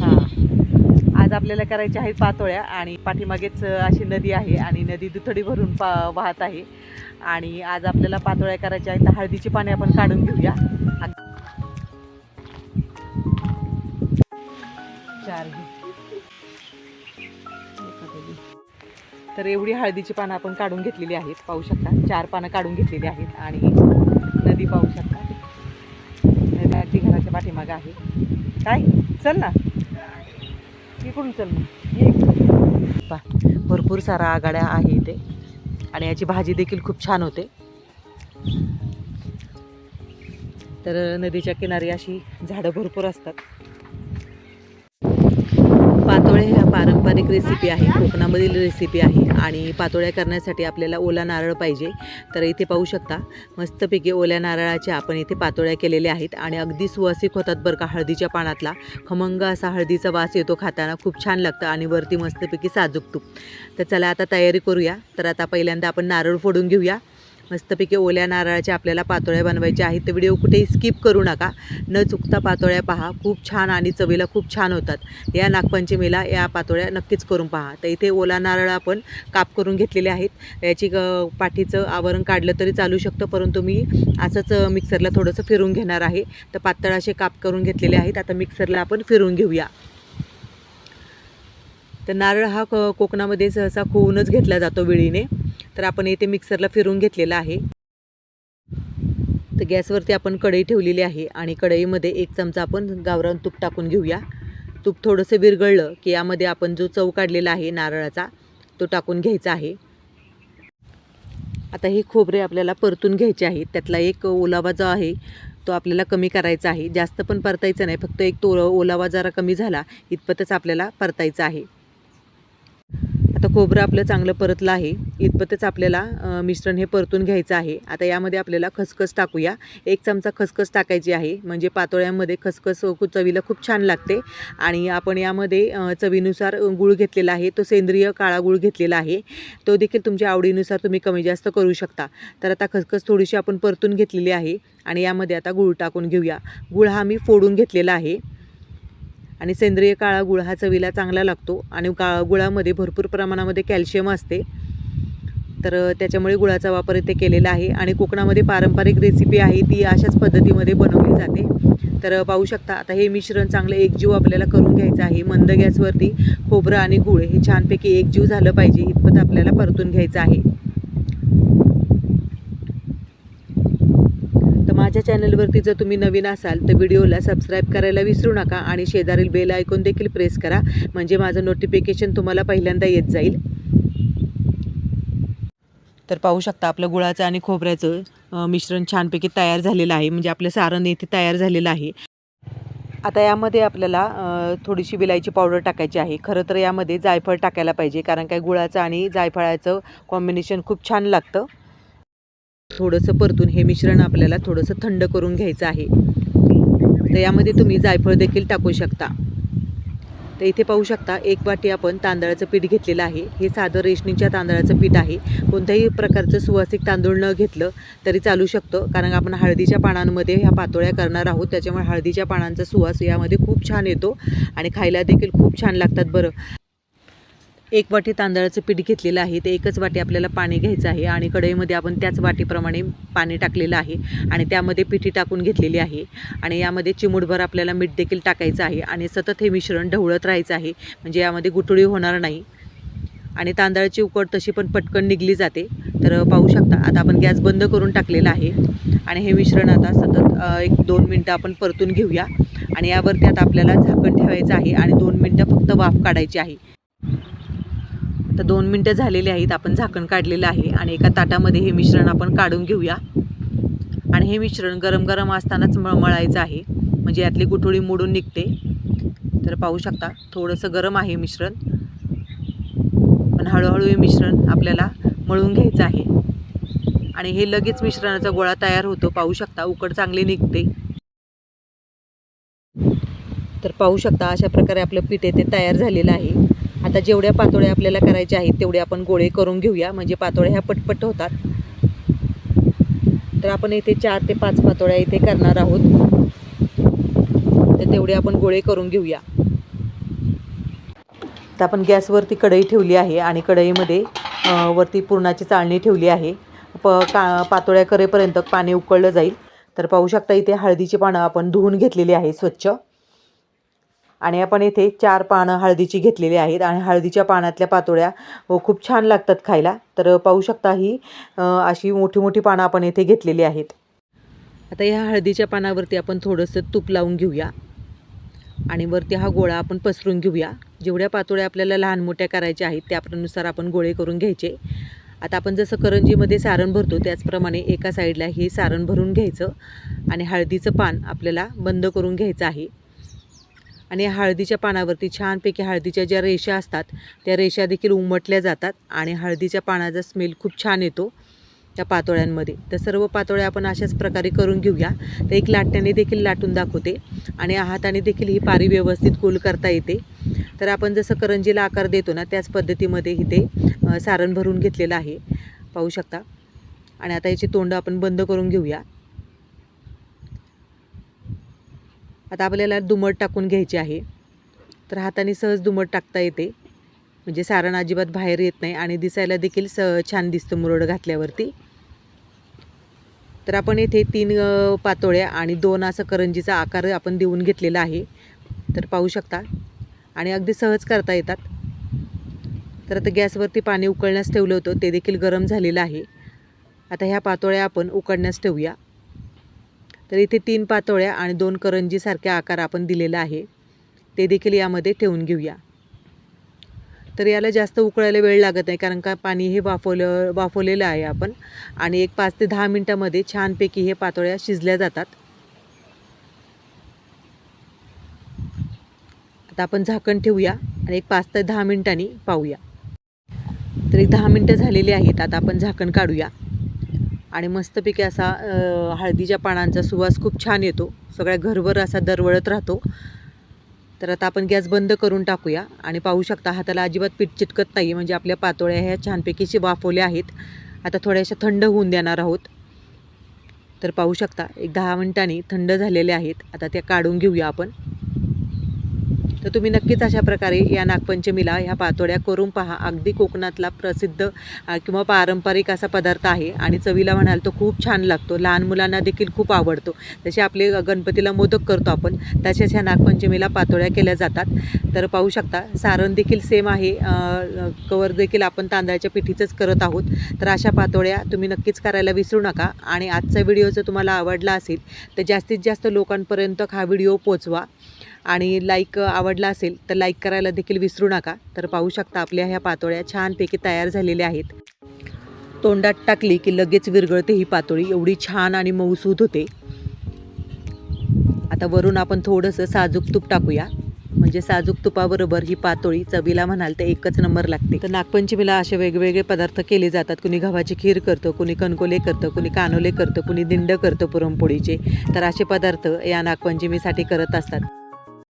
हां. आज आपल्याला करायच्या आहेत पातोळ्या आणि पाठीमागेच अशी नदी आहे आणि नदी दुथडी भरून पा वाहत आहे. आणि आज आपल्याला पातोळ्या करायच्या आहेत. तर हळदीची पाने आपण काढून घेऊया. चार तर एवढी हळदीची पानं आपण काढून घेतलेली आहेत. पाहू शकता. चार पानं काढून घेतलेली आहेत आणि नदी पाहू शकता. नदी अगदी घराच्या पाठीमागं आहे. काय? चल ना. इकडून चल ना भरपूर सारा आघाड्या आहे इथे. आणि याची भाजी देखील खूप छान होते. तर नदीच्या किनारी अशी झाडं भरपूर असतात. पातोळे ह्या पारंपरिक रेसिपी आहे. कोकणामधील रेसिपी आहे. आणि पातोळ्या करण्यासाठी आपल्याला ओला नारळ पाहिजे. तर इथे पाहू शकता मस्तपैकी ओल्या नारळाच्या आपण इथे पातोळ्या केलेल्या आहेत. आणि अगदी सुवासिक होतात बरं का हळदीच्या पानातला. खमंग असा हळदीचा वास येतो खाताना. खूप छान लागतं आणि वरती मस्तपैकी साजूक तूप. तर चला आता तयारी करूया. तर आता पहिल्यांदा आपण नारळ फोडून घेऊया. मस्तपैकी ओल्या नारळाच्या आपल्याला पातोळ्या बनवायच्या आहेत. तर व्हिडिओ कुठेही स्किप करू नका. न चुकता पातोळ्या पहा. खूप छान आणि चवीला खूप छान होतात. या नागपंचमीला या पातोळ्या नक्कीच करून पहा. तर इथे ओला नारळ आपण काप करून घेतलेले आहेत. याची ग- पाठीचं आवरण काढलं तरी चालू शकतं. परंतु मी असंच मिक्सरला थोडंसं फिरून घेणार आहे. तर पातळ असे काप करून घेतलेले आहेत. आता मिक्सरला आपण फिरून घेऊया. तर नारळ हा क कोकणामध्ये सहसा खोवूनच घेतला जातो विळीने. तर आपण इथे मिक्सरला फिरून घेतलेला आहे. तर गॅसवरती आपण कढई ठेवलेली आहे आणि कढईमध्ये एक चमचा आपण गावरान तूप टाकून घेऊया. तूप थोडंसं विरघळलं की यामध्ये आपण जो चव काढलेला आहे नारळाचा तो टाकून घ्यायचा आहे. आता हे खोबरे आपल्याला परतून घ्यायचे आहेत. त्यातला एक ओलावा जो आहे तो आपल्याला कमी करायचा आहे. जास्त पण परतायचा नाही. फक्त एक तो ओलावा जरा कमी झाला इतपतच आपल्याला परतायचा आहे. आता खोबरं आपलं चांगलं परतलं आहे. इतपतच आपल्याला मिश्रण हे परतून घ्यायचं आहे. आता यामध्ये आपल्याला खसखस टाकूया. एक चमचा खसखस टाकायची आहे. म्हणजे पातोळ्यामध्ये खसखस चवीला खूप छान लागते. आणि आपण यामध्ये चवीनुसार गुळ गूळ घेतलेला आहे. तो सेंद्रिय काळा गूळ घेतलेला आहे. तो देखील तुमच्या आवडीनुसार तुम्ही कमी जास्त करू शकता. तर आता खसखस थोडीशी आपण परतून घेतलेली आहे. आणि यामध्ये आता गुळ टाकून घेऊया. गूळ हा मी फोडून घेतलेला आहे. आणि सेंद्रिय काळा गुळ हा चवीला चांगला लागतो आणि का गुळामध्ये भरपूर प्रमाणामध्ये कॅल्शियम असते. तर त्याच्यामुळे गुळाचा वापर इथे केलेला आहे आणि कोकणामध्ये पारंपरिक रेसिपी आहे ती अशाच पद्धतीमध्ये बनवली जाते. तर पाहू शकता आता हे मिश्रण चांगलं एकजीव आपल्याला करून घ्यायचं आहे. मंद गॅसवरती खोबरं आणि गुळ हे छानपैकी एकजीव झालं पाहिजे इतपत आपल्याला परतून घ्यायचं आहे. माझ्या चॅनलवरती जर तुम्ही नवीन असाल तर व्हिडिओला सबस्क्राईब करायला विसरू नका आणि शेजारील बेल ऐकून देखील प्रेस करा म्हणजे माझं नोटिफिकेशन तुम्हाला पहिल्यांदा येत जाईल. तर पाहू शकता आपलं गुळाचं आणि खोबऱ्याचं मिश्रण छानपैकी तयार झालेलं आहे म्हणजे आपलं सारण येथे तयार झालेलं आहे. आता यामध्ये आपल्याला थोडीशी विलायची पावडर टाकायची आहे. खरं तर यामध्ये जायफळ टाकायला पाहिजे कारण काय गुळाचं आणि जायफळाचं कॉम्बिनेशन खूप छान लागतं. थोडंसं परतून हे मिश्रण आपल्याला थोडंसं थंड करून घ्यायचं आहे. तर यामध्ये तुम्ही जायफळ देखील टाकू शकता. तर इथे पाहू शकता एक वाटी आपण तांदळाचं पीठ घेतलेलं आहे. हे साधं रेशनीच्या तांदळाचं पीठ आहे. कोणत्याही प्रकारचं सुवासिक तांदूळ न घेतलं तरी चालू शकतं कारण आपण हळदीच्या पानांमध्ये ह्या पातोळ्या करणार आहोत. त्याच्यामुळे हळदीच्या पानांचा सुवास यामध्ये खूप छान येतो आणि खायला देखील खूप छान लागतात बरं. एक वाटी तांदळाचं पीठ घेतलेलं आहे ते एकच वाटी आपल्याला पाणी घ्यायचं आहे आणि कढईमध्ये आपण त्याच वाटीप्रमाणे पाणी टाकलेलं आहे आणि त्यामध्ये पिठी टाकून घेतलेली आहे आणि यामध्ये चिमूटभर आपल्याला मीठ देखील टाकायचं आहे आणि सतत हे मिश्रण ढवळत राहायचं आहे म्हणजे यामध्ये गुठळी होणार नाही. आणि तांदळाची उकड तशी पण पटकन निघली जाते. तर पाहू शकता आता आपण गॅस बंद करून टाकलेला आहे आणि हे मिश्रण आता सतत एक दोन मिनटं आपण परतून घेऊया आणि यावरती आता आपल्याला झाकण ठेवायचं आहे आणि दोन मिनटं फक्त वाफ काढायची आहे. तर दोन मिनटं झालेली आहेत आपण झाकण काढलेलं आहे आणि एका ताटामध्ये हे मिश्रण आपण काढून घेऊया. आणि हे मिश्रण गरम गरम असतानाच मळ मळायचं आहे. म्हणजे यातली गुठोळी मोडून निघते. तर पाहू शकता थोडंसं गरम आहे मिश्रण. पण हळूहळू हे मिश्रण आपल्याला मळून घ्यायचं आहे. आणि हे लगेच मिश्रणाचा गोळा तयार होतो. पाहू शकता उकड चांगली निघते. तर पाहू शकता अशा प्रकारे आपलं पीठ येथे ते तयार झालेलं आहे. आता जेवढ्या पातोळ्या आपल्याला करायच्या आहेत तेवढे आपण गोळे करून घेऊया. म्हणजे पातोळ्या ह्या पटपट होतात. तर आपण इथे चार ते पाच पातोळ्या इथे करणार आहोत. तर तेवढे आपण गोळे करून घेऊया. तर आपण गॅसवरती कढई ठेवली आहे आणि कढईमध्ये वरती पुरणाची चाळणी ठेवली आहे. प का पातोळ्या करेपर्यंत पाणी उकळलं जाईल. तर पाहू शकता इथे हळदीची पानं आपण धुवून घेतलेली आहे स्वच्छ. आणि आपण इथे चार पानं हळदीची घेतलेली आहेत आणि हळदीच्या पानातल्या पातोळ्या खूप छान लागतात खायला. तर पाहू शकता ही अशी मोठी मोठी पानं आपण इथे घेतलेली आहेत. आता ह्या हळदीच्या पानावरती आपण थोडंसं तूप लावून घेऊया. आणि वरती हा गोळा आपण पसरून घेऊया. जेवढ्या पातोळ्या आपल्याला लहान मोठ्या करायच्या आहेत त्यानुसार आपण गोळे करून घ्यायचे. आता आपण जसं करंजीमध्ये सारण भरतो त्याचप्रमाणे एका साईडला हे सारण भरून घ्यायचं आणि हळदीचं पान आपल्याला बंद करून घ्यायचं आहे. आणि हळदीच्या पानावरती छानपैकी हळदीच्या ज्या रेषा असतात त्या रेषा देखील उमटल्या जातात आणि हळदीच्या पानाचा स्मेल खूप छान येतो त्या पातोळ्यांमध्ये. तर सर्व पातोळ्या आपण अशाच प्रकारे करून घेऊया. तर एक लाटण्याने देखील लाटून दाखवते आणि हाताने देखील ही पारी व्यवस्थित गोल करता येते. तर आपण जसं करंजीला आकार देतो ना त्याच पद्धतीमध्ये इथे सारण भरून घेतलेलं आहे. पाहू शकता. आणि आता याची तोंड आपण बंद करून घेऊया. आता आपल्याला दुमट टाकून घ्यायची आहे. तर हाताने सहज दुमट टाकता येते. म्हणजे सारण अजिबात बाहेर येत नाही आणि दिसायला देखील स छान दिसतं मुरड घातल्यावरती. तर आपण येथे तीन पातोळ्या आणि दोन असं करंजीचा आकार आपण देऊन घेतलेला आहे. तर पाहू शकता. आणि अगदी सहज करता येतात. तर आता गॅसवरती पाणी उकळण्यास ठेवलं होतं ते देखील गरम झालेलं आहे. आता ह्या पातोळ्या आपण उकडण्यास ठेवूया. तर इथे तीन पातोळ्या आणि दोन करंजीसारखे आकार आपण दिलेला आहे. ते देखील यामध्ये ठेवून घेऊया. तर याला जास्त उकळायला वेळ लागत नाही कारण का पाणी हे वाफवलं वाफवलेलं आहे आपण. आणि एक पाच ते दहा मिनटामध्ये छानपैकी हे पातोळ्या शिजल्या जातात. आता आपण झाकण ठेवूया आणि एक पाच ते दहा मिनटांनी पाहूया. तर एक दहा मिनटं झालेली आहेत आता आपण झाकण काढूया. आणि मस्तपैकी असा हळदीच्या पानांचा सुवास खूप छान येतो. सगळ्या घरभर असा दरवळत राहतो. तर आता आपण गॅस बंद करून टाकूया. आणि पाहू शकता हाताला अजिबात पीठ चिटकत नाही म्हणजे आपल्या पातोळ्या ह्या छानपैकी वाफवल्या आहेत. आता थोड्याशा थंड होऊन देणार आहोत. तर पाहू शकता एक दहा मिनिटांनी थंड झालेल्या आहेत. आता त्या काढून घेऊया आपण. तर तुम्ही नक्कीच अशा प्रकारे या नागपंचमीला ह्या पातोळ्या करून पहा. अगदी कोकणातला प्रसिद्ध किंवा पारंपरिक असा पदार्थ आहे. आणि चवीला म्हणाल तो खूप छान लागतो. लहान मुलांना देखील खूप आवडतो. जसे आपले गणपतीला मोदक करतो आपण तसेच ह्या नागपंचमीला पातोळ्या केल्या जातात. तर पाहू शकता सारण देखील सेम आहे. कवर देखील आपण तांदळाच्या पिठीचंच करत आहोत. तर अशा पातोळ्या तुम्ही नक्कीच करायला विसरू नका. आणि आजचा व्हिडिओ जर तुम्हाला आवडला असेल तर जास्तीत जास्त लोकांपर्यंत हा व्हिडिओ पोचवा. आणि लाईक आवडला असेल तर लाईक करायला देखील विसरू नका. तर पाहू शकता आपल्या ह्या पातोळ्या छानपैकी तयार झालेल्या आहेत. तोंडात टाकली की लगेच विरगळते ही पातोळी. एवढी छान आणि मऊसूद होते. आता वरून आपण थोडंसं साजूक तूप टाकूया. म्हणजे साजूक तुपाबरोबर ही पातोळी चवीला म्हणाल तर एकच नंबर लागते. तर नागपंचमीला असे वेगवेगळे पदार्थ केले जातात. कुणी गव्हाची खीर करतं कुणी कणकोले करतं कुणी कानोले करतं कुणी दिंड करतं पुरणपोळीचे. तर असे पदार्थ या नागपंचमीसाठी करत असतात.